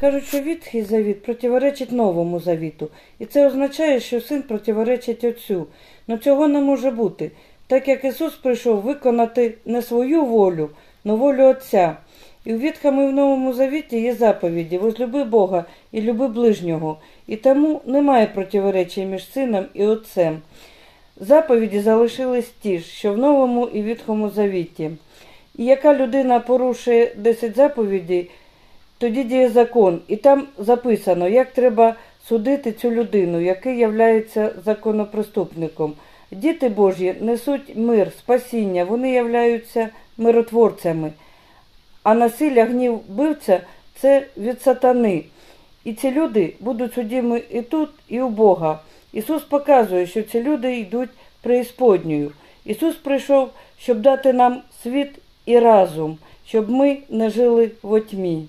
Кажуть, що Ветхий завіт противоречить новому завіту. І це означає, що син противоречить Отцю. Но цього не може бути, так як Ісус прийшов виконати не свою волю, но волю Отця. І в Ветхому і в Новому Завіті є заповіді возлюби Бога і люби ближнього. І тому немає противоречень між сином і Отцем. Заповіді залишились ті ж, що в Новому і Ветхому Завіті. І яка людина порушує 10 заповідей, тоді діє закон, і там записано, як треба судити цю людину, який являється законоприступником. Діти Божі несуть мир, спасіння, вони являються миротворцями. А насилля, гнів вбивця це від сатани. І ці люди будуть судімі і тут, і у Бога. Ісус показує, що ці люди йдуть преісподньою. Ісус прийшов, щоб дати нам світ і разум, щоб ми не жили во тьмі.